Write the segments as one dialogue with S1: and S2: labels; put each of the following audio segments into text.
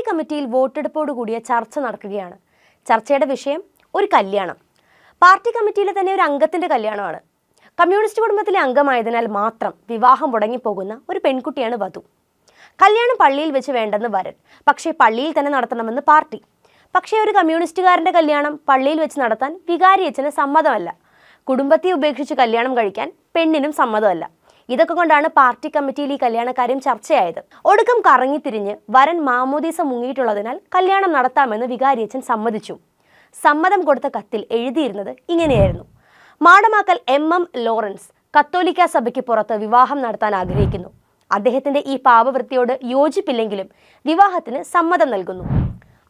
S1: Party കമ്മിറ്റിയിൽ വോട്ടെടുപ്പോട് കൂടിയ ചർച്ച നടക്കുകയാണ്. ചർച്ചയുടെ വിഷയം ഒരു കല്യാണം. പാർട്ടി കമ്മിറ്റിയിലെ തന്നെ ഒരു അംഗത്തിന്റെ കല്യാണമാണ്. കമ്മ്യൂണിസ്റ്റ് കുടുംബത്തിലെ അംഗമായതിനാൽ മാത്രം വിവാഹം മുടങ്ങിപ്പോകുന്ന ഒരു പെൺകുട്ടിയാണ് വധു. കല്യാണം പള്ളിയിൽ വെച്ച് വേണ്ടെന്ന് വരൻ. പക്ഷേ പള്ളിയിൽ തന്നെ നടത്തണമെന്ന് പാർട്ടി. പക്ഷേ ഒരു കമ്മ്യൂണിസ്റ്റുകാരന്റെ കല്യാണം പള്ളിയിൽ വെച്ച് നടത്താൻ വികാരി അച്ഛന് സമ്മതമല്ല. കുടുംബത്തെ ഉപേക്ഷിച്ച് കല്യാണം കഴിക്കാൻ പെണ്ണിനും സമ്മതമല്ല. ഇതൊക്കെ കൊണ്ടാണ് പാർട്ടി കമ്മിറ്റിയിൽ ഈ കല്യാണക്കാര്യം ചർച്ചയായത്. ഒടുക്കം കറങ്ങിത്തിരിഞ്ഞ് വരൻ മാമോദീസ മുങ്ങിയിട്ടുള്ളതിനാൽ കല്യാണം നടത്താമെന്ന് വികാരിയച്ഛൻ സമ്മതിച്ചു. സമ്മതം കൊടുത്ത കത്തിൽ എഴുതിയിരുന്നത് ഇങ്ങനെയായിരുന്നു. മാടമാക്കൽ എം എം ലോറൻസ് കത്തോലിക്ക സഭയ്ക്ക് പുറത്ത് വിവാഹം നടത്താൻ ആഗ്രഹിക്കുന്നു. അദ്ദേഹത്തിന്റെ ഈ പാപവൃത്തിയോട് യോജിപ്പില്ലെങ്കിലും വിവാഹത്തിന് സമ്മതം നൽകുന്നു.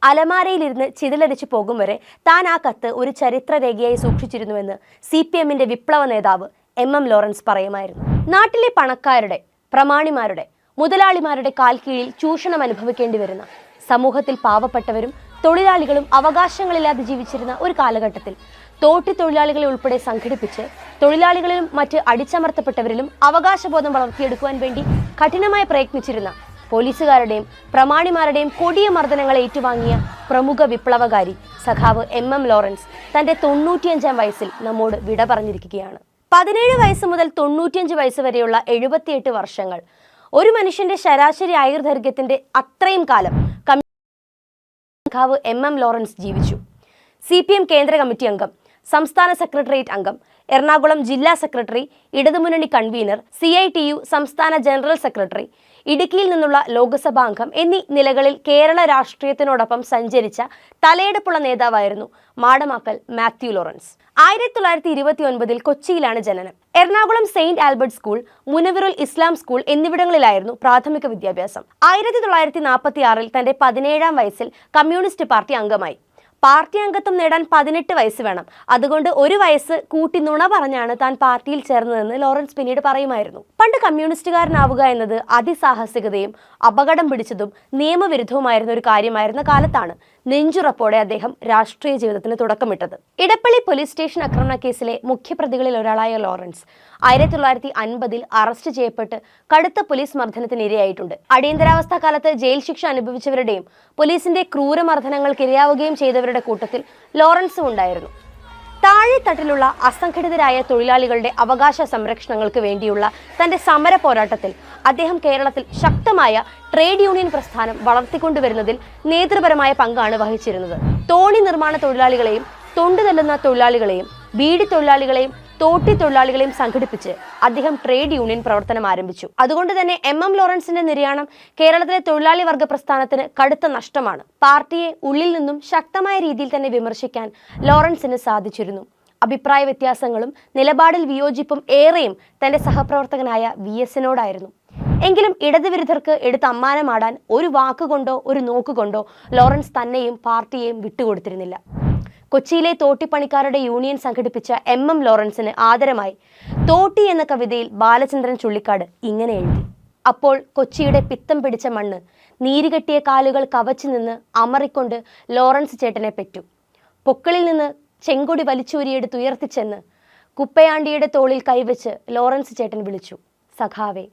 S1: അലമാരയിലിരുന്ന് ചിതലരിച്ചു പോകും വരെ താൻ ആ കത്ത് ഒരു ചരിത്രരേഖയായി സൂക്ഷിച്ചിരുന്നുവെന്ന് സി പി എമ്മിന്റെ വിപ്ലവ നേതാവ് എം എം ലോറൻസ് പറയുമായിരുന്നു. നാട്ടിലെ പണക്കാരുടെ പ്രമാണിമാരുടെ മുതലാളിമാരുടെ കാൽ കീഴിൽ ചൂഷണം അനുഭവിക്കേണ്ടി വരുന്ന സമൂഹത്തിൽ പാവപ്പെട്ടവരും തൊഴിലാളികളും അവകാശങ്ങളില്ലാതെ ജീവിച്ചിരുന്ന ഒരു കാലഘട്ടത്തിൽ തോട്ടി തൊഴിലാളികളെ ഉൾപ്പെടെ സംഘടിപ്പിച്ച് തൊഴിലാളികളിലും മറ്റ് അടിച്ചമർത്തപ്പെട്ടവരിലും അവകാശബോധം വളർത്തിയെടുക്കുവാൻ വേണ്ടി കഠിനമായി പ്രയത്നിച്ചിരുന്ന പോലീസുകാരുടെയും പ്രമാണിമാരുടെയും കൊടിയ മർദ്ദനങ്ങൾ ഏറ്റുവാങ്ങിയ പ്രമുഖ വിപ്ലവകാരി സഖാവ് എം എം ലോറൻസ് തന്റെ തൊണ്ണൂറ്റിയഞ്ചാം വയസ്സിൽ നമ്മോട് വിട പറഞ്ഞിരിക്കുകയാണ്. പതിനേഴ് വയസ്സ് മുതൽ തൊണ്ണൂറ്റിയഞ്ച് വയസ്സ് വരെയുള്ള എഴുപത്തിയെട്ട് വർഷങ്ങൾ. ഒരു മനുഷ്യന്റെ ശരാശരി ആയുർദൈർഘ്യത്തിന്റെ അത്രയും കാലം കമ്മ്യൂ- എം എം ലോറൻസ് ജീവിച്ചു. സി പി എം കേന്ദ്ര കമ്മിറ്റി അംഗം സംസ്ഥാന സെക്രട്ടേറിയറ്റ് അംഗം എറണാകുളം ജില്ലാ സെക്രട്ടറി ഇടതുമുന്നണി convener C I T U സംസ്ഥാന ജനറൽ സെക്രട്ടറി ഇടുക്കിയിൽ നിന്നുള്ള ലോക്സഭാ അംഗം എന്നീ നിലകളിൽ കേരള രാഷ്ട്രീയത്തിനോടൊപ്പം സഞ്ചരിച്ച തലയെടുപ്പുള്ള നേതാവായിരുന്നു മാടമാക്കൽ മാത്യു ലോറൻസ്. ആയിരത്തി തൊള്ളായിരത്തി ഇരുപത്തി ഒൻപതിൽ കൊച്ചിയിലാണ് ജനനം. Ernakulam saint Albert school Munavvirul Islam school എന്നിവിടങ്ങളിലായിരുന്നു പ്രാഥമിക വിദ്യാഭ്യാസം. ആയിരത്തി തൊള്ളായിരത്തി നാൽപ്പത്തി ആറിൽ തന്റെ പതിനേഴാം വയസ്സിൽ കമ്മ്യൂണിസ്റ്റ് പാർട്ടി അംഗമായി. പാർട്ടി അംഗത്വം നേടാൻ പതിനെട്ട് വയസ്സ് വേണം. അതുകൊണ്ട് ഒരു വയസ്സ് കൂട്ടി നുണ പറഞ്ഞാണ് താൻ പാർട്ടിയിൽ ചേർന്നതെന്ന് ലോറൻസ് പിന്നീട് പറയുമായിരുന്നു. പണ്ട് കമ്മ്യൂണിസ്റ്റുകാരനാവുക എന്നത് അതിസാഹസികതയും അപകടം പിടിച്ചതും നിയമവിരുദ്ധവുമായിരുന്ന ഒരു കാര്യമായിരുന്ന കാലത്താണ് നെഞ്ചുറപ്പോടെ അദ്ദേഹം രാഷ്ട്രീയ ജീവിതത്തിന് തുടക്കമിട്ടത്. ഇടപ്പള്ളി പോലീസ് സ്റ്റേഷൻ ആക്രമണ കേസിലെ മുഖ്യപ്രതികളിൽ ഒരാളായ ലോറൻസ് ആയിരത്തി തൊള്ളായിരത്തി അൻപതിൽ അറസ്റ്റ് ചെയ്യപ്പെട്ട് കടുത്ത പോലീസ് മർദ്ദനത്തിന് ഇരയായിട്ടുണ്ട് അടിയന്തരാവസ്ഥ കാലത്ത് ജയിൽ ശിക്ഷ അനുഭവിച്ചവരുടെയും പോലീസിന്റെ ക്രൂരമർദ്ദനങ്ങൾക്ക് ഇരയാവുകയും ചെയ്തവരുടെ കൂട്ടത്തിൽ ലോറൻസും ഉണ്ടായിരുന്നു. താഴെത്തട്ടിലുള്ള അസംഘടിതരായ തൊഴിലാളികളുടെ അവകാശ സംരക്ഷണങ്ങൾക്ക് വേണ്ടിയുള്ള തന്റെ സമര പോരാട്ടത്തിൽ അദ്ദേഹം കേരളത്തിൽ ശക്തമായ ട്രേഡ് യൂണിയൻ പ്രസ്ഥാനം വളർത്തിക്കൊണ്ടുവരുന്നതിൽ നേതൃപരമായ പങ്കാണ് വഹിച്ചിരുന്നത്. തോണി നിർമ്മാണ തൊഴിലാളികളെയും തൊണ്ടു തല്ലുന്ന തൊഴിലാളികളെയും ബീഡി തൊഴിലാളികളെയും തോട്ടി തൊഴിലാളികളെയും സംഘടിപ്പിച്ച് അദ്ദേഹം ട്രേഡ് യൂണിയൻ പ്രവർത്തനം ആരംഭിച്ചു. അതുകൊണ്ട് തന്നെ എം എം ലോറൻസിന്റെ നിര്യാണം കേരളത്തിലെ തൊഴിലാളി വർഗ പ്രസ്ഥാനത്തിന് കടുത്ത നഷ്ടമാണ്. പാർട്ടിയെ ഉള്ളിൽ നിന്നും ശക്തമായ രീതിയിൽ തന്നെ വിമർശിക്കാൻ ലോറൻസിന് സാധിച്ചിരുന്നു. അഭിപ്രായ വ്യത്യാസങ്ങളും നിലപാടിൽ വിയോജിപ്പും ഏറെയും തന്റെ സഹപ്രവർത്തകനായ വി എസിനോടായിരുന്നു എങ്കിലും ഇടതുവിരുദ്ധർക്ക് എടുത്ത അമ്മാനമാടാൻ ഒരു വാക്കുകൊണ്ടോ ഒരു നോക്കുകൊണ്ടോ ലോറൻസ് തന്നെയും പാർട്ടിയെയും വിട്ടുകൊടുത്തിരുന്നില്ല. കൊച്ചിയിലെ തോട്ടിപ്പണിക്കാരുടെ യൂണിയൻ സംഘടിപ്പിച്ച എം എം ലോറൻസിന് ആദരമായി തോട്ടി എന്ന കവിതയിൽ ബാലചന്ദ്രൻ ചുള്ളിക്കാട് ഇങ്ങനെ എഴുതി. അപ്പോൾ കൊച്ചിയുടെ പിത്തം പിടിച്ച മണ്ണ് നീരുകെട്ടിയ കാലുകൾ കവച്ചു നിന്ന് അമറിക്കൊണ്ട് ലോറൻസ് ചേട്ടനെ പെറ്റു. പൊക്കളിൽ നിന്ന് ചെങ്കൊടി വലിച്ചൂരിയെടുത്ത് ഉയർത്തിച്ചെന്ന് കുപ്പയാണ്ടിയുടെ തോളിൽ കൈവച്ച് ലോറൻസ് ചേട്ടൻ വിളിച്ചു. സഖാവേ